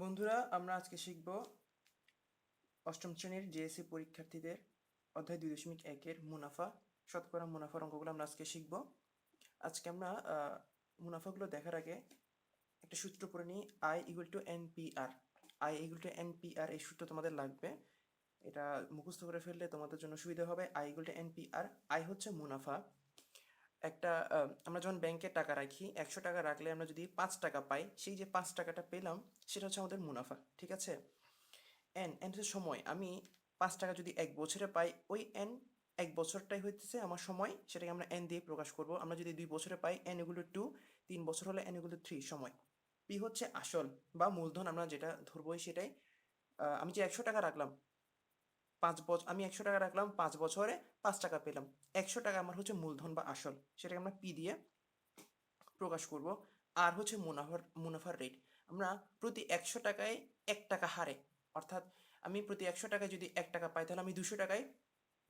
বন্ধুরা, আমরা আজকে শিখব অষ্টম শ্রেণির জেএসসি পরীক্ষার্থীদের অধ্যায় দুই দশমিক একের মুনাফা, শতকরা মুনাফার অঙ্কগুলো আমরা আজকে শিখব। আজকে আমরা মুনাফাগুলো দেখার আগে একটা সূত্র পড়ে নিই I equal to N P R I equal to N P R এই সূত্র তোমাদের লাগবে। এটা মুখস্থ করে ফেললে তোমাদের জন্য সুবিধা হবে। I equal to N P R I হচ্ছে মুনাফা। একটা আমরা যখন ব্যাংকে টাকা রাখি, একশো টাকা রাখলে আমরা যদি পাঁচ টাকা পাই, সেই যে পাঁচ টাকাটা পেলাম, সেটা হচ্ছে আমাদের মুনাফা, ঠিক আছে? এন এন হচ্ছে সময়। আমি পাঁচ টাকা যদি এক বছরে পাই, ওই এন এক বছরটাই হইতেছে আমার সময়, সেটাকে আমরা এন দিয়ে প্রকাশ করব। আমরা যদি দুই বছরে পাই এন এগুলো টু তিন বছর হলে এন এগুলো থ্রি সময়। পি হচ্ছে আসল বা মূলধন, আমরা যেটা ধরবোই সেটাই। আমি যে একশো টাকা রাখলাম পাঁচ বছর আমি একশো টাকা রাখলাম, পাঁচ বছরে পাঁচ টাকা পেলাম। একশো টাকা আমার হচ্ছে মূলধন বা আসল, সেটাকে আমরা পি দিয়ে প্রকাশ করব। আর হচ্ছে মুনাফার মুনাফার রেট আমরা প্রতি একশো টাকায় এক টাকা হারে, অর্থাৎ আমি প্রতি একশো টাকায় যদি এক টাকা পাই, তাহলে আমি দুশো টাকায়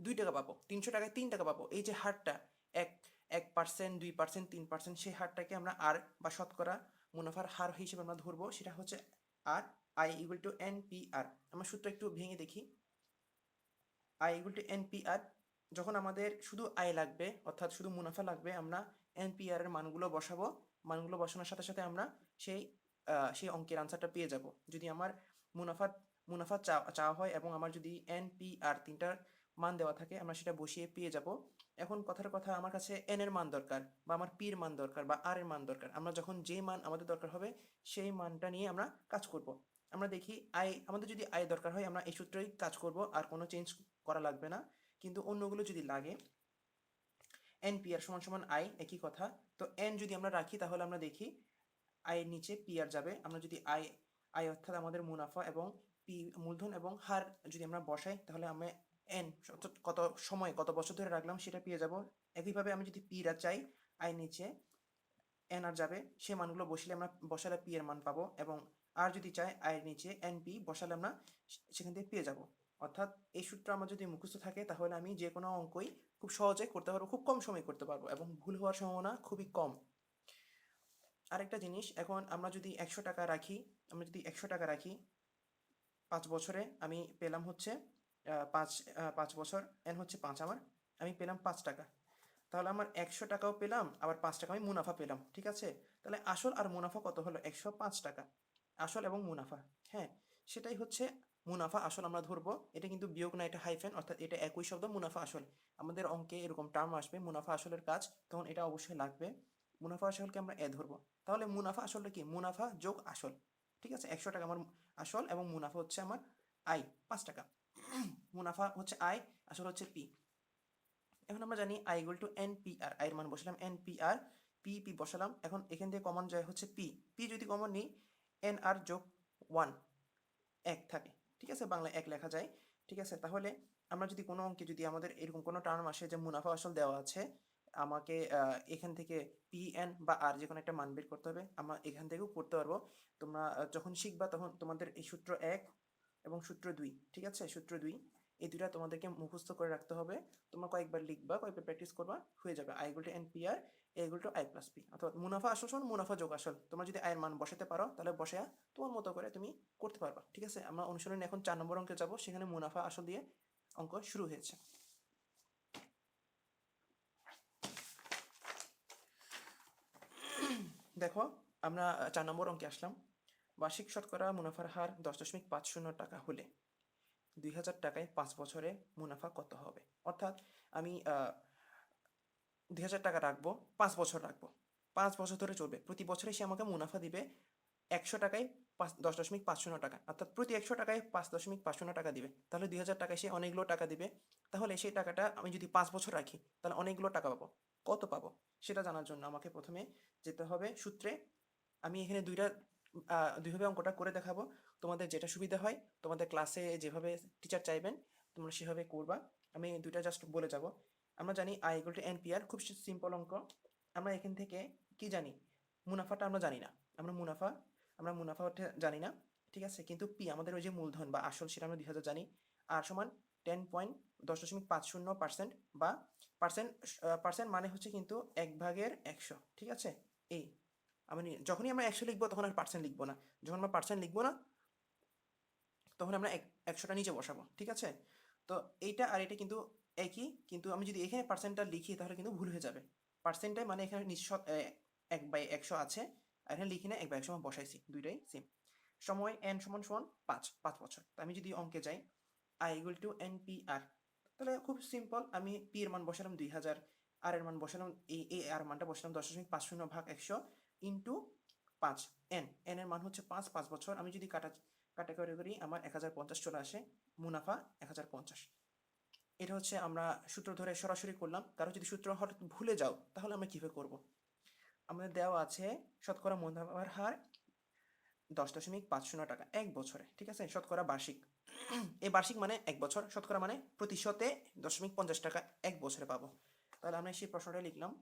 দুই টাকা পাবো, তিনশো টাকায় তিন টাকা পাবো। এই যে হারটা, এক এক পার্সেন্ট দুই পার্সেন্ট তিন পার্সেন্ট সেই হারটাকে আমরা আর বা শতকরা মুনাফার হার হিসেবে আমরা ধরবো, সেটা হচ্ছে R I equal to N P R আমার সূত্র একটু ভেঙে দেখি। আই ইকুয়াল টু এনপিআর যখন আমাদের শুধু আয় লাগবে, অর্থাৎ শুধু মুনাফা লাগবে, আমরা এনপিআর এর মানগুলো বসাবো, মানগুলো বসানোর সাথে সাথে আমরা সেই সেই অঙ্কের আনসারটা পেয়ে যাব। যদি আমার মুনাফা মুনাফা চা- চাওয়া হয় এবং আমার যদি এনপিআর তিনটার মান দেওয়া থাকে, আমরা সেটা বসিয়ে পেয়ে যাব। এখন কথার কথা, আমার কাছে এন এর মান দরকার বা আমার পি এর মান দরকার বা আর এর মান দরকার, আমরা যখন যে মান আমাদের দরকার হবে, সেই মানটা নিয়ে আমরা কাজ করব। আমরা দেখি আয় আমাদের যদি আয় দরকার হয়, আমরা এই সূত্রেই কাজ করব, আর কোনো চেঞ্জ করা লাগবে না। কিন্তু অন্যগুলো যদি লাগে এন পি আর সমান সমান আই একই কথা। তো এন যদি আমরা রাখি, তাহলে আমরা দেখি আয়ের নিচে পি আর যাবে। আমরা যদি আয় আয় অর্থাৎ আমাদের মুনাফা এবং পি মূলধন এবং হার যদি আমরা বসাই, তাহলে আমরা এন কত সময়, কত বছর ধরে রাখলাম সেটা পেয়ে যাব। একইভাবে আমি যদি পি আর চাই আয় নিচে এন আর যাবে, সে মানগুলো বসলে আমরা, বসালে পি এর মান পাবো এবং আর যদি চাই আয়ের নিচে এন পি বসালে আমরা সেখান থেকে পেয়ে যাব। অর্থাৎ এই সূত্র আমার যদি মুখস্থ থাকে, তাহলে আমি যে কোনো অঙ্কই খুব সহজে করতে পারব, খুব কম সময়ে করতে পারব এবং ভুল হওয়ার সম্ভাবনা খুবই কম। আরেকটা জিনিস, এখন আমরা যদি একশো টাকা রাখি, আমরা যদি একশো টাকা রাখি, পাঁচ বছরে আমি পেলাম হচ্ছে পাঁচ পাঁচ বছর এন হচ্ছে পাঁচ আমার, আমি পেলাম পাঁচ টাকা। তাহলে আমার একশো টাকাও পেলাম, আবার পাঁচ টাকা আমি মুনাফা পেলাম, ঠিক আছে? তাহলে আসল আর মুনাফা কত হলো? একশো পাঁচ টাকা। আসল এবং মুনাফা হ্যাঁ? সেটাই হচ্ছে মুনাফা আসল আমরা ধরবো, এটা কিন্তু বিয়োগ না, এটা হাইফেন অর্থাৎ এটা একই শব্দ, মুনাফা আসল। আমাদের অঙ্কে এরকম টার্ম আসবে, মুনাফা আসলের কাজ, তখন এটা অবশ্যই লাগবে। মুনাফা আসলকে আমরা এ ধরবো। তাহলে মুনাফা আসলটা কি? মুনাফা যোগ আসল। ঠিক আছে? একশো টাকা আমার আসল এবং মুনাফা হচ্ছে আমার আই পাঁচ টাকা। মুনাফা হচ্ছে আই আসল হচ্ছে পি। এখন আমরা জানি I equal to N P R I এর মান বসালাম N P R P P বসালাম। এখন এখান থেকে কমন যায় হচ্ছে পি পি যদি কমন নিই এন আর যোগ ওয়ান এক থাকে। ঠিক আছে? বাংলায় এক লেখা যায়। ঠিক আছে? তাহলে আমরা যদি কোনো অঙ্কে যদি আমাদের এরকম কোনো টার্ম আসে যে মুনাফা আসল দেওয়া আছে, আমাকে এখান থেকে পি এন বা আর যে কোনো একটা মান বের করতে হবে। আমরা এখান থেকেও করতে পারব। তোমরা যখন শিখবা তখন তোমাদের এই সূত্র এক এবং সূত্র দুই, ঠিক আছে? সূত্র দুই, এই দুইটা তোমাদেরকে মুখস্থ করে রাখতে হবে। তোমরা কয়েকবার লিখবা, কয়েকবার প্র্যাকটিস করবা, হয়ে যাবে। I N P R equal to I plus P অর্থাৎ মুনাফা আসল মুনাফা যোগ আসল তোমরা যদি আয়ের মান বসাতে পারো, তাহলে বসে তোমার মতো করে তুমি করতে পারবা। ঠিক আছে? আমরা অনুশীলনে এখন চার নম্বর অঙ্কে যাব। সেখানে মুনাফা আসল দিয়ে অঙ্ক শুরু হয়েছে। দেখো, আমরা চার নম্বর অঙ্কে আসলাম। বার্ষিক শতকরা মুনাফার হার দশ দশমিক পাঁচ শূন্য টাকা হলে দুই হাজার টাকায় পাঁচ বছরে মুনাফা কত হবে? অর্থাৎ আমি দুই হাজার টাকা রাখব, পাঁচ বছর রাখব। পাঁচ বছর ধরে চলবে। প্রতি বছরে সে আমাকে মুনাফা দিবে একশো টাকায় পাঁচ, দশ দশমিক পাঁচ শূন্য টাকা। অর্থাৎ প্রতি একশো টাকায় পাঁচ দশমিক পাঁচ শূন্য টাকা দিবে। তাহলে দুই হাজার টাকায় সে অনেকগুলো টাকা দিবে। তাহলে সেই টাকাটা আমি যদি পাঁচ বছর রাখি, তাহলে অনেকগুলো টাকা পাবো। কত পাবো? সেটা জানার জন্য আমাকে প্রথমে যেতে হবে সূত্রে। আমি এখানে দুইটা দুইভাবে অঙ্কটা করে দেখাবো। তোমাদের যেটা সুবিধা হয়, তোমাদের ক্লাসে যেভাবে টিচার চাইবেন, তোমরা সেভাবে করবা। আমি দুইটা জাস্ট বলে যাব। আমরা জানি আই ইকুয়াল টু এনপিআর খুব সিম্পল অঙ্ক। আমরা এখান থেকে কি জানি? মুনাফাটা আমরা জানি না। আমরা মুনাফা আমরা মুনাফা জানি না, ঠিক আছে? কিন্তু পি আমাদের ওই যে মূলধন বা আসল সেটা আমরা দুই হাজার জানি। আর সমান টেন পয়েন্ট দশ দশমিক পাঁচ শূন্য পার্সেন্ট বা পার্সেন্ট পার্সেন্ট মানে হচ্ছে কিন্তু এক ভাগের একশো, ঠিক আছে? এই আমি যখনই আমরা একশো লিখব তখন আর পার্সেন্ট লিখব না। যখন আমরা পার্সেন্ট লিখব না, তখন আমরা এক, একশোটা নিচে বসাবো, ঠিক আছে? তো এইটা আর এটা কিন্তু একই, কিন্তু আমি যদি এখানে পার্সেন্টটা লিখি, তাহলে কিন্তু ভুল হয়ে যাবে। পার্সেন্টটাই মানে এখানে নিশ্চয় এক বাই একশো আছে, আর এখানে লিখি না, এক বাই একশো বসাইছি, দুইটাই সেম সময় এন সমান সমান পাঁচ পাঁচ বছর। তো আমি যদি অঙ্কে যাই I equal to N P R তাহলে খুব সিম্পল আমি পি এর মান বসালাম দুই হাজার আর এর মান বসালাম, এই এই আর মানটা বসালাম দশ দশমিক পাঁচ শূন্য ভাগ একশো ইন্টু পাঁচ এন এন এর মান হচ্ছে পাঁচ পাঁচ বছর। আমি যদি কাটা কাটাকাটি করি, আমার এক হাজার পঞ্চাশ চলে আসে, মুনাফা এক হাজার পঞ্চাশ। এটা হচ্ছে আমরা সূত্র ধরে সরাসরি করলাম। কারও যদি সূত্র হঠাৎ ভুলে যাও, তাহলে আমরা কীভাবে করব? আমাদের দেওয়া আছে শতকরা মুনাফার হার দশ দশমিক পাঁচ শূন্য টাকা, এক বছরে, ঠিক আছে? শতকরা বার্ষিক। এই বার্ষিক মানে এক বছর, শতকরা মানে প্রতিশতে দশমিক পঞ্চাশ টাকা এক বছরে পাবো। তাহলে আমরা সেই প্রশ্নটা লিখলাম।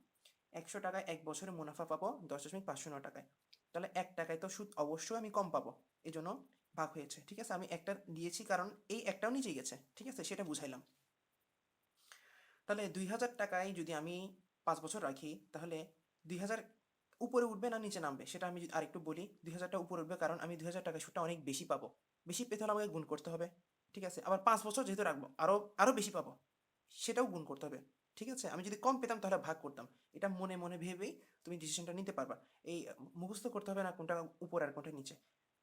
একশো টাকায় এক বছরে মুনাফা পাবো দশ দশমিক পাঁচ শূন্য টাকায়। তাহলে এক টাকায় তো সুদ অবশ্যই আমি কম পাবো। এই জন্য ভাগ হয়েছে, ঠিক আছে? আমি একটা দিয়েছি কারণ এই একটাও নিচে গেছে, ঠিক আছে? সেটা বুঝাইলাম। তাহলে দুই হাজার টাকায় যদি আমি পাঁচ বছর রাখি, তাহলে দুই হাজার উপরে উঠবে না নিচে নামবে? সেটা আমি যদি আরেকটু বলি, দুই হাজারটা উপরে উঠবে কারণ আমি দুই হাজার টাকা সুদটা অনেক বেশি পাবো। বেশি পেতে হলে আমাকে গুণ করতে হবে, ঠিক আছে? আবার পাঁচ বছর যেহেতু রাখব আরও আরও বেশি পাবো, সেটাও গুণ করতে হবে, ঠিক আছে? আমি যদি কম পেতাম তাহলে ভাগ করতাম। এটা মনে মনে ভেবেই তুমি ডিসিশনটা নিতে পারবা। এই মুখস্থ করতে হবে না কোনটা উপরে আর কোনটা নিচে।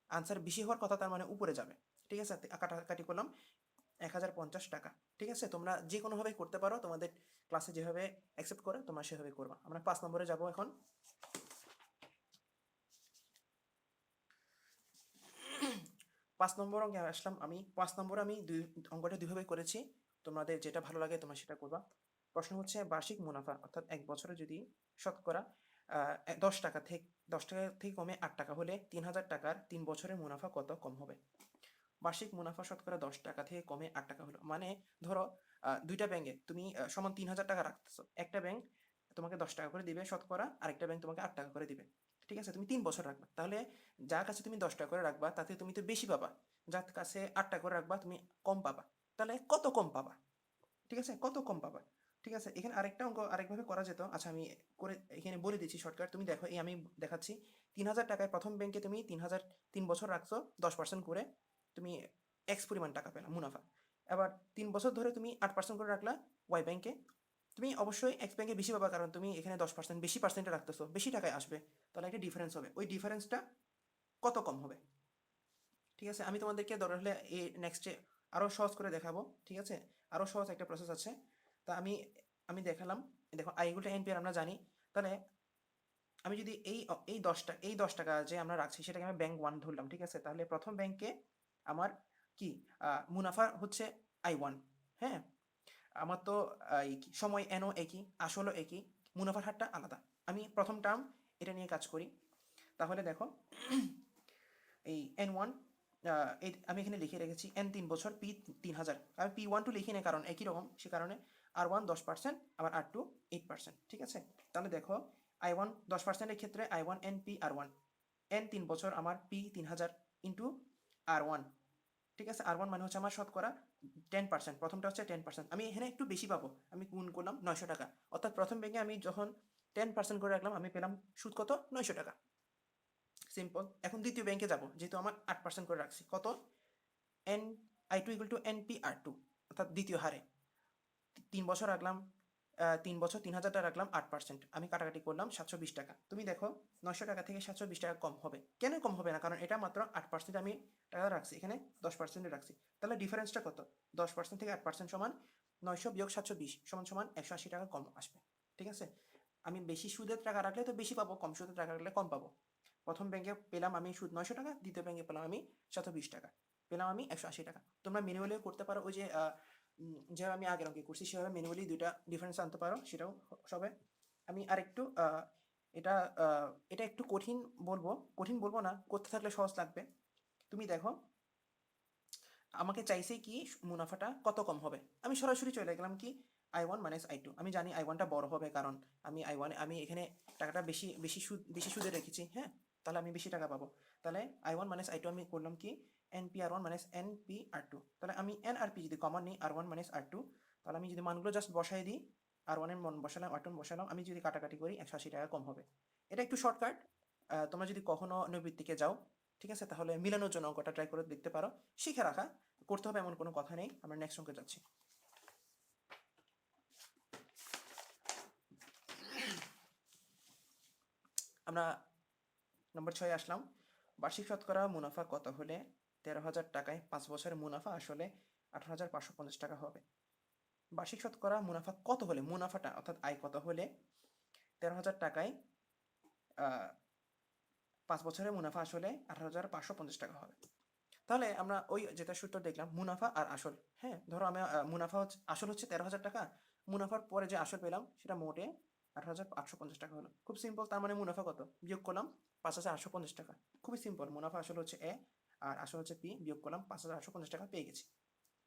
আনসার বেশি হওয়ার কথা তার মানে উপরে যাবে, ঠিক আছে? কাটাকাটি করলাম। এক হাজার পঞ্চাশ টাকা, ঠিক আছে? তোমরা যে কোনোভাবে করতে পারো, তোমাদের ক্লাসে যেভাবে অ্যাকসেপ্ট করে, তোমরা সেভাবে করবা। আমরা পাঁচ নম্বরে যাব এখন। পাঁচ নম্বর অঙ্কে আসলাম আমি। পাঁচ নম্বর আমি দুই, অঙ্কটা দুইভাবে করেছি। তোমাদের যেটা ভালো লাগে, তোমরা সেটা করবা। প্রশ্ন হচ্ছে, বার্ষিক মুনাফা, অর্থাৎ এক বছরে যদি শতকরা দশ টাকা থেকে, দশ টাকা থেকে কমে আট টাকা হলে তিন হাজার টাকার তিন বছরের মুনাফা কত কম হবে? বার্ষিক মুনাফা শতকরা দশ টাকা থেকে কমে আট টাকা হলো। মানে ধরো দুইটা ব্যাংকে তুমি সমান তিন হাজার টাকা রাখতেছো। একটা ব্যাংক তোমাকে দশ টাকা করে দিবে শতকরা, আরেকটা ব্যাংক তোমাকে আট টাকা করে দিবে। ঠিক আছে? তুমি তিন বছর রাখবা। তাহলে যার কাছে তুমি দশ টাকা করে রাখবা, তাতে তুমি তো বেশি পাবা। যার কাছে আট টাকা করে রাখবা, তুমি কম পাবা। তাহলে কত কম পাবা? ঠিক আছে? কত কম পাবা? ঠিক আছে? এখানে আরেকটা অঙ্ক আরেকভাবে করা যেত। আচ্ছা আমি করে, এখানে বলে দিচ্ছি শর্টকাট তুমি দেখো, এই আমি দেখাচ্ছি। তিন হাজার টাকায় প্রথম ব্যাংকে তুমি তিন হাজার তিন বছর রাখছো, দশ পার্সেন্ট করে। তুমি এক্স পরিমাণ টাকা পেলা, মুনাফা। এবার তিন বছর ধরে তুমি আট পার্সেন্ট করে রাখলা ওয়াই ব্যাংকে তুমি অবশ্যই এক্স ব্যাংকে বেশি পাবা কারণ তুমি এখানে দশ পার্সেন্ট বেশি পার্সেন্টে রাখতেছো, বেশি টাকায় আসবে। তাহলে একটা ডিফারেন্স হবে। ওই ডিফারেন্সটা কত কম হবে? ঠিক আছে? আমি তোমাদেরকে দরকার হলে এই নেক্সটে আরও সহজ করে দেখাবো, ঠিক আছে? আরও সহজ একটা প্রসেস আছে। তা আমি আমি দেখালাম। দেখো আইগুলো এনপিআর আমরা জানি। তাহলে আমি যদি এই এই দশটা, এই দশ টাকা যে আমরা রাখছি, সেটাকে আমি ব্যাংক ওয়ান ধরলাম, ঠিক আছে? তাহলে প্রথম ব্যাংকে আমার কি? মুনাফা হচ্ছে আই ওয়ান হ্যাঁ? আমার তো সময় এনও একই, আসলও একই, মুনাফার হারটা আলাদা। আমি প্রথম টার্ম এটা নিয়ে কাজ করি। তাহলে দেখো, এই এন ওয়ান আমি এখানে লিখে রেখেছি এন তিন বছর পি তিন হাজার। আমি পি ওয়ান টু লিখি না, কারণ একই রকম, সে কারণে আর ওয়ান দশ পার্সেন্ট আবার আর টু এইট পার্সেন্ট ঠিক আছে? তাহলে দেখো আই ওয়ান দশ পার্সেন্টের ক্ষেত্রে I one N P R one N তিন বছর আমার পি তিন হাজার ইন্টু আর ওয়ান ঠিক আছে? আর ওয়ান মানে হচ্ছে আমার শতকরা টেন পার্সেন্ট প্রথমটা হচ্ছে টেন পার্সেন্ট আমি এখানে একটু বেশি পাবো, আমি গুণ করলাম নয়শো টাকা। অর্থাৎ প্রথম ব্যাংকে আমি যখন টেন পার্সেন্ট করে রাখলাম, আমি পেলাম সুদ কত? নয়শো টাকা। সিম্পল এখন দ্বিতীয় ব্যাংকে যাব, যেহেতু আমার আট পার্সেন্ট করে রাখছি। কত? N I two equal to N P R two অর্থাৎ দ্বিতীয় হারে। তিন বছর রাখলাম তিন বছর তিন হাজার টাকা রাখলাম আট পার্সেন্ট আমি কাটাকাটি করলাম সাতশো বিশ টাকা। তুমি দেখো, নয়শো টাকা থেকে সাতশো বিশ টাকা কম হবে। কেন কম হবে না? কারণ এটা মাত্র আট পার্সেন্ট আমি টাকা রাখছি, এখানে দশ পার্সেন্টে রাখছি। তাহলে ডিফারেন্সটা কত? দশ পার্সেন্ট থেকে আট পার্সেন্ট সমান নয়শো বিয়োগ সাতশো বিশ সমান সমান একশো আশি টাকা কম আসবে। ঠিক আছে? আমি বেশি সুদের টাকা রাখলে তো বেশি পাবো, কম সুদের টাকা রাখলে কম পাবো। প্রথম ব্যাংকে পেলাম আমি সুদ নয়শো টাকা, দ্বিতীয় ব্যাংকে পেলাম আমি সাতশো বিশ টাকা। পেলাম আমি একশো আশি টাকা। তোমরা ম্যানুয়ালিও করতে পারো ওই যে যেভাবে আমি আগের অঙ্কে করছি সেভাবে ম্যানুয়ালি দুইটা ডিফারেন্স আনতে পারো, সেটাও সবে। আমি আরেকটু এটা এটা একটু কঠিন বলব কঠিন বলব না, করতে থাকলে সহজ লাগবে। তুমি দেখো, আমাকে চাইছে কি মুনাফাটা কত কম হবে? আমি সরাসরি চলে গেলাম কি I one minus I two আমি জানি আই ওয়ানটা বড় হবে কারণ আমি আই ওয়ান আমি এখানে টাকাটা বেশি বেশি সুদ, বেশি সুদে রেখেছি হ্যাঁ? তাহলে আমি বেশি টাকা পাবো। তাহলে I one minus I two আমি করলাম কি N P R one minus N P R two তাহলে আমি এন আর পি যদি কমন নিই R one minus R two তাহলে আমি যদি মানগুলো জাস্ট বসাই দিই আর ওয়ানের মন বসালাম আর টু বসালাম, আমি যদি কাটাকাটি করি, একশো আশি টাকা কম হবে। এটা একটু শর্টকাট তোমরা যদি কখনো নৈবৃত্তিকে যাও, ঠিক আছে? তাহলে মিলানোর জন্য অঙ্কটা ট্রাই করে দেখতে পারো। শিখে রাখা, করতে হবে এমন কোনো কথা নেই, আমরা নেক্সট অঙ্কে যাচ্ছি। আমরা নম্বর ছয় আসলাম। বার্ষিক শতকরা মুনাফা কত হলে তেরো হাজার টাকায় পাঁচ বছরের মুনাফা আসলে আঠারো হাজার পাঁচশো পঞ্চাশ টাকা হবে। বার্ষিক শতকরা মুনাফা কত হলে? মুনাফাটা, অর্থাৎ আয় কত হলে? তেরো হাজার টাকায় পাঁচ বছরের মুনাফা আসলে আঠারো হাজার পাঁচশো পঞ্চাশ টাকা হবে। তাহলে আমরা ওই যেটা সূত্র দেখলাম, মুনাফা আর আসল। হ্যাঁ ধরো আমি মুনাফা আসল হচ্ছে তেরো হাজার টাকা। মুনাফার পরে যে আসল পেলাম, সেটা মোটে আঠারো হাজার আটশো পঞ্চাশ টাকা হলো। খুব সিম্পল তার মানে মুনাফা কত? বিয়োগ করলাম পাঁচ হাজার আটশো পঞ্চাশ টাকা। খুবই সিম্পল মুনাফা আসল হচ্ছে এ আর আসল হচ্ছে পি বিয়োগ করলাম পাঁচ হাজার আটশো পঞ্চাশ টাকা পেয়ে গেছি।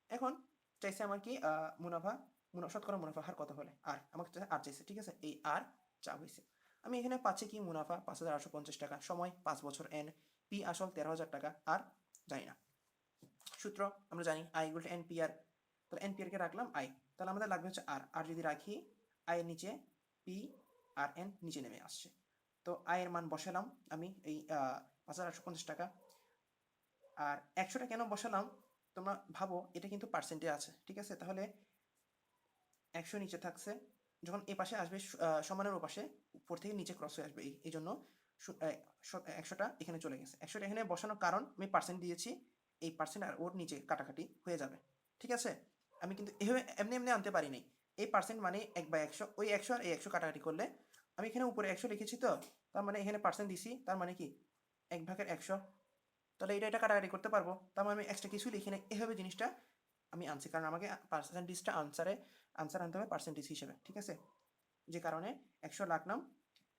এখন চাইছে আমার কি মুনাফা, মুনা- শতকরা মুনাফা হার কত হলে? আর আমাকে আর চাইছে, ঠিক আছে? এই আর চা হয়েছে আমি এখানে পাচ্ছি কি মুনাফা পাঁচ হাজার আটশো পঞ্চাশ টাকা, সময় পাঁচ বছর এন পি আসল তেরো হাজার টাকা, আর জানি না। সূত্র আমরা জানি I two N P R, তাহলে এন পি কে রাখলাম? আই তাহলে আমাদের লাগবে হচ্ছে আর আর যদি রাখি আই এর নিচে পি আর এন নিচে নেমে আসছে। তো আয়ের মান বসালাম আমি এই পাঁচ হাজার আটশো পঞ্চাশ টাকা আর একশোটা কেন বসালাম? তোমরা ভাবো, এটা কিন্তু পার্সেন্টে আছে, ঠিক আছে? তাহলে একশো নিচে থাকছে, যখন এ পাশে আসবে সমানের ও পাশে, উপর থেকে নিচে ক্রস হয়ে আসবে, এই- জন্য একশোটা এখানে চলে গেছে। একশোটা এখানে বসানোর কারণ আমি পার্সেন্ট দিয়েছি, এই পার্সেন্ট আর ওর নিচে কাটাকাটি হয়ে যাবে, ঠিক আছে? আমি কিন্তু এভাবে এমনি এমনি আনতে পারি নাই। এই পার্সেন্ট মানে এক বাই একশো, ওই একশো আর এই একশো কাটাকাটি করলে আমি এখানে উপরে একশো লিখেছি তো, তার মানে এখানে পার্সেন্ট দিছি, তার মানে কি? এক ভাগের একশো তাহলে এটা এটা কাটাকাটি করতে পারব। তার মানে আমি এক্সট্রা কিছু লিখি না এভাবে জিনিসটা আমি আনছি। কারণ আমাকে পার্সেন্টেজটা আনসারে, আনসার আনতে হবে পার্সেন্টেজ হিসেবে। ঠিক আছে? যে কারণে একশো রাখলাম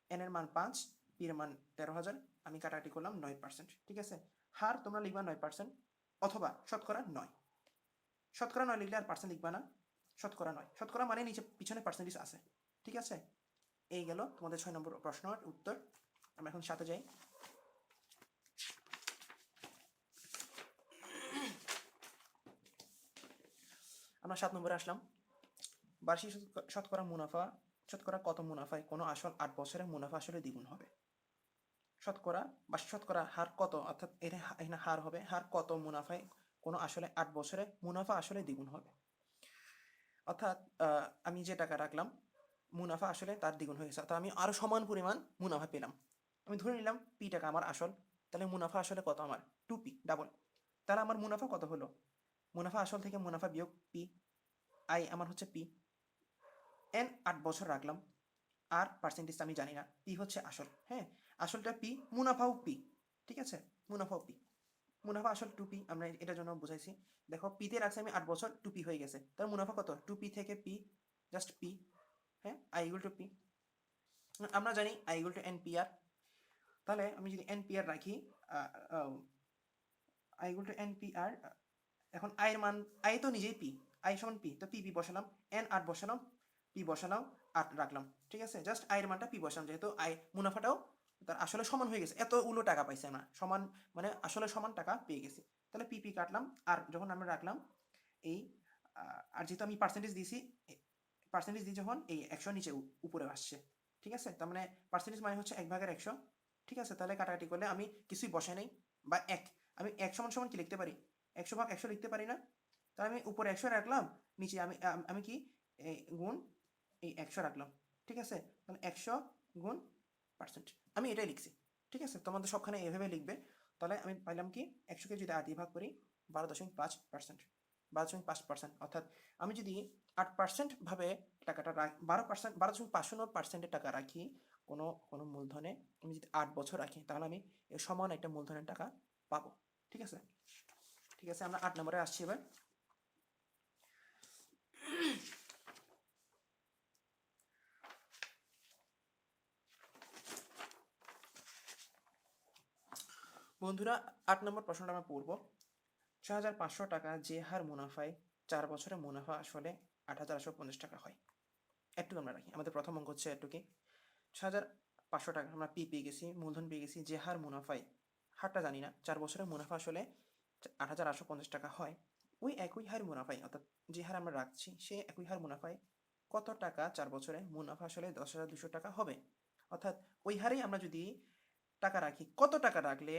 এন এর মান পাঁচ পি এর মান তেরো হাজার, আমি কাটাকাটি করলাম নয় পার্সেন্ট ঠিক আছে? হার তোমরা লিখবা নয় পার্সেন্ট অথবা শতকরা নয়। শতকরা নয় লিখলে আর পার্সেন্ট লিখবা না। শতকরা নয়। শতকরা মানে নিচে পিছনে পার্সেন্টেজ আছে। ঠিক আছে? এই গেল তোমাদের ছয় নম্বর প্রশ্নের উত্তর। আমরা এখন সাথে যাই। আমরা সাত নম্বরে আসলাম। বার্ষিক শতকরা মুনাফা, শতকরা কত মুনাফায় কোনো আসল আট বছরের মুনাফা আসলে দ্বিগুণ হবে? শতকরা, বার্ষিক শতকরা হার কত? অর্থাৎ এর এখানে হার হবে। হার কত মুনাফায় কোনো আসলে আট বছরে মুনাফা আসলে দ্বিগুণ হবে? অর্থাৎ আমি যে টাকা রাখলাম, মুনাফা আসলে তার দ্বিগুণ হয়ে গেছে। অর্থাৎ আমি আরও সমান পরিমাণ মুনাফা পেলাম। আমি ধরে নিলাম পি টাকা আমার আসল, তাহলে মুনাফা আসলে কত আমার? টু পি ডাবল তাহলে আমার মুনাফা কত হলো? মুনাফা আসল থেকে মুনাফা বিয়োগ পি। আই আমার হচ্ছে পি। এন আট বছর রাখলাম। আর পার্সেন্টেজ আমি জানি না। পি হচ্ছে আসল। হ্যাঁ আসলটা পি, মুনাফাও পি। ঠিক আছে? মুনাফাও পি। মুনাফা আসল টু পি আমরা এটার জন্য বুঝাইছি। দেখো পিতে রাখছি আমি আট বছর টু পি হয়ে গেছে। তার মুনাফা কত? টু পি থেকে পি জাস্ট পি হ্যাঁ আই ইগুল টু পি আমরা জানি I equal to N P R তাহলে আমি যদি এন পি আর রাখি I equal to N P R এখন আয়ের মান আই তো নিজেই পি আই সমান পি, তো পি পি বসালাম। এন আট বসালাম, পি বসালাম, আট রাখলাম। ঠিক আছে? জাস্ট আয়ের মানটা পি বসালাম, যেহেতু আয় মুনাফাটাও তার আসলে সমান হয়ে গেছে। এত উলো টাকা পাইছে আমরা। সমান মানে আসলে সমান টাকা পেয়ে গেছি। তাহলে পি পি কাটলাম। আর যখন আমরা রাখলাম এই আর যেহেতু আমি পার্সেন্টেজ দিয়েছি পার্সেন্টেজ দিয়ে যখন এই একশো নিচে উপরে আসছে। ঠিক আছে? তার মানে পার্সেন্টেজ মানে হচ্ছে এক ভাগের একশো। ঠিক আছে? তাহলে কাটাকাটি করলে আমি কিছুই বসাই নাই। বা এক, আমি এক সমান সমান কি লিখতে পারি? একশো ভাগ একশো লিখতে পারি না? তাহলে আমি উপরে একশো রাখলাম, নিচে আমি আমি কি গুণ এই একশো রাখলাম, ঠিক আছে? তাহলে একশো গুণ পার্সেন্ট আমি এটাই লিখছি, ঠিক আছে? তোমাদের সবখানে এভাবে লিখবে, তাহলে আমি পাইলাম কি একশোকে যদি আট ভাগ করি, বারো দশমিক পাঁচ পার্সেন্ট বারো দশমিক পাঁচ পার্সেন্ট অর্থাৎ আমি যদি আট পার্সেন্ট ভাবে টাকাটা রাখ, বারো পার্সেন্ট বারো দশমিক পাঁচ শূন্য পার্সেন্টের টাকা রাখি, কোনো কোনো মূলধনে, আমি যদি আট বছর রাখি, তাহলে আমি সমান একটা মূলধনের টাকা পাবো, ঠিক আছে? ঠিক আছে, আমরা আট নম্বরে আসছি এবার। বন্ধুরা, আট নম্বর প্রশ্নটা আমরা পড়ব। ছ হাজার পাঁচশো টাকা যে হার মুনাফায় চার বছরে মুনাফা আসলে আট হাজার আটশো পঞ্চাশ টাকা হয়। একটু আমরা রাখি। আমাদের প্রথম অঙ্ক হচ্ছে একটুকি ছ হাজার পাঁচশো টাকা আমরা পি পেয়ে গেছি, মূলধন পেয়ে গেছি, যে হার মুনাফায়। হারটা জানি না। চার বছরের মুনাফা আসলে আট হাজার আটশো পঞ্চাশ টাকা হয়। ওই একই হার মুনাফায়, অর্থাৎ যে হার আমরা রাখছি সে একই হার মুনাফায় কত টাকা চার বছরে মুনাফা আসলে দশ হাজার দুশো টাকা হবে? অর্থাৎ ওই হারেই আমরা যদি টাকা রাখি, কত টাকা রাখলে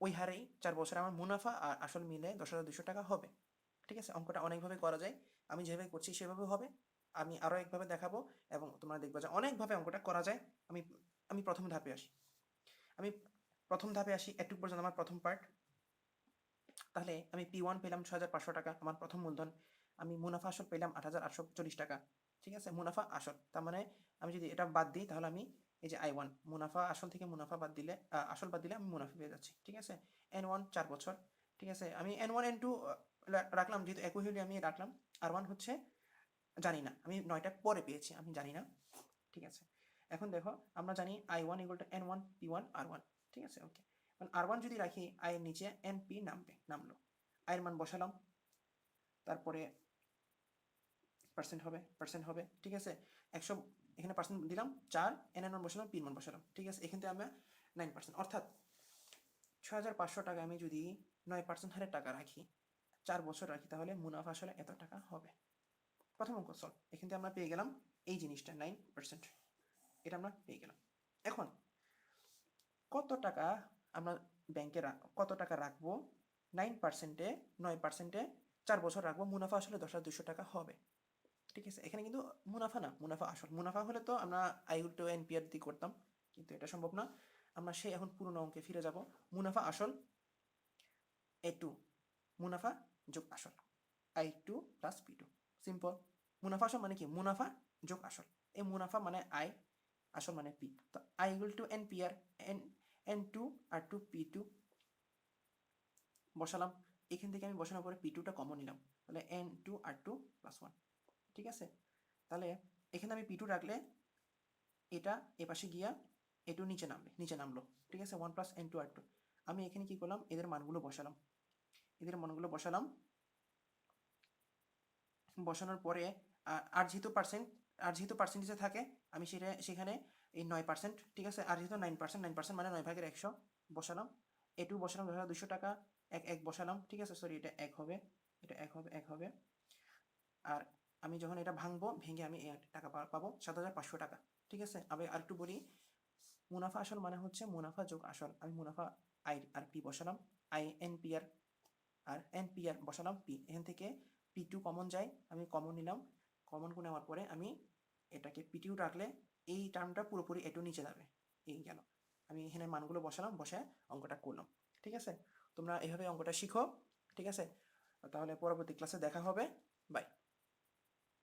ওই হারেই চার বছরে আমার মুনাফা আর আসল মিলে দশ হাজার দুশো টাকা হবে। ঠিক আছে? অঙ্কটা অনেকভাবে করা যায়। আমি যেভাবে করছি সেভাবে হবে। আমি আরও একভাবে দেখাবো এবং তোমরা দেখবে যে অনেকভাবে অঙ্কটা করা যায়। আমি আমি প্রথম ধাপে আসি। আমি প্রথম ধাপে আসি একটু পর্যন্ত আমার প্রথম পার্ট তাহলে আমি পি ওয়ান পেলাম ছ হাজার পাঁচশো টাকা, আমার প্রথম মূলধন। আমি মুনাফা আসল পেলাম আট হাজার আটশো চল্লিশ টাকা। ঠিক আছে? মুনাফা আসল। তার মানে আমি যদি এটা বাদ দিই তাহলে আমি এই যে আই ওয়ান মুনাফা, আসল থেকে মুনাফা বাদ দিলে আসল বাদ দিলে আমি মুনাফা পেয়ে যাচ্ছি, ঠিক আছে? এন ওয়ান চার বছর, ঠিক আছে? আমি এন ওয়ান এন টু রাখলাম, যেহেতু একই আমি রাখলাম। আর ওয়ান হচ্ছে, জানি না, আমি নয়টা পরে পেয়েছি, আমি জানি না, ঠিক আছে? এখন দেখো, আমরা জানি I one equal to N one P one R one ঠিক আছে? ওকে আর ওয়ান যদি রাখি আই এর নিচে এন পি নামবে, নামলো। আয়ের মান বসালাম, তারপরে পার্সেন্ট হবে পার্সেন্ট হবে, ঠিক আছে? একশো এখানে পার্সেন্ট দিলাম, চার এন এন বসালাম পিন মান বসালাম। ঠিক আছে? এখান থেকে আমরা নাইন পার্সেন্ট অর্থাৎ ছ হাজার পাঁচশো টাকা আমি যদি নয় পার্সেন্ট হারে টাকা রাখি, চার বছর রাখি, তাহলে মুনাফা আসলে এত টাকা হবে? প্রথম অঙ্ক সলভ এখান থেকে আমরা পেয়ে গেলাম এই জিনিসটা নাইন পার্সেন্ট এটা আমরা পেয়ে গেলাম। এখন, কত টাকা আমরা ব্যাংকে কত টাকা রাখব? নাইন পার্সেন্টে নয় পার্সেন্টে চার বছর রাখব, মুনাফা আসলে দশ হাজার দুশো টাকা হবে। ঠিক আছে? এখানে কিন্তু মুনাফা না, মুনাফা আসল। মুনাফা হলে তো আমরা আই টু এনপিআর দিয়ে করতাম, কিন্তু এটা সম্ভব না। আমরা সেই এখন পুরনো অঙ্কে ফিরে যাব। মুনাফা আসল, এ টু, মুনাফা যোগ আসল, I two plus P two. Simple. মুনাফা আসল মানে কি? মুনাফা যোগ আসল। এই মুনাফা মানে আই, আসল মানে পি। তো I equal to N P R, N N two R two P two বসালাম। এখান থেকে আমি বসানোর পরে পি টুটা কমন নিলাম। তাহলে N two R two plus one. ঠিক আছে? তাহলে এখানে আমি পি টু রাখলে এটা এ পাশে গিয়া এ টু নিচে নামবে, নিচে নামলো। ঠিক আছে? ওয়ান প্লাস এন টু আর টু আমি এখানে কি করলাম? এদের মানগুলো বসালাম। এদের মানগুলো বসালাম। বসানোর পরে আর যেহেতু পার্সেন্ট আর যেহেতু পার্সেন্টেজে থাকে, আমি সেটা, সেখানে এই নয় পার্সেন্ট ঠিক আছে? আর যেহেতু নাইন পার্সেন্ট নাইন পার্সেন্ট মানে নয় ভাগের একশো বসালাম। এ টু বসালাম, ধরো দুশো টাকা, এক এক বসালাম, ঠিক আছে? সরি এটা এক হবে, এটা এক হবে এক হবে। আর আমি যখন এটা ভাঙবো, ভেঙে আমি টাকা পাবো সাত হাজার পাঁচশো টাকা। ঠিক আছে? আমি আর একটু বলি, মুনাফা আসল মানে হচ্ছে মুনাফা যোগ আসল। আমি মুনাফা আই আর পি বসালাম, I N P R R N P R বসালাম পি। এখান থেকে পি টু কমন যায়, আমি কমন নিলাম। কমন করে নেওয়ার পরে আমি এটাকে পি টু রাখলে এই টার্মটা পুরোপুরি এটু নিচে যাবে। এই গেল। আমি এখানে মানগুলো বসালাম, বসে অঙ্কটা করলাম। ঠিক আছে? তোমরা এভাবে অঙ্কটা শিখো। ঠিক আছে? তাহলে পরবর্তী ক্লাসে দেখা হবে। বাই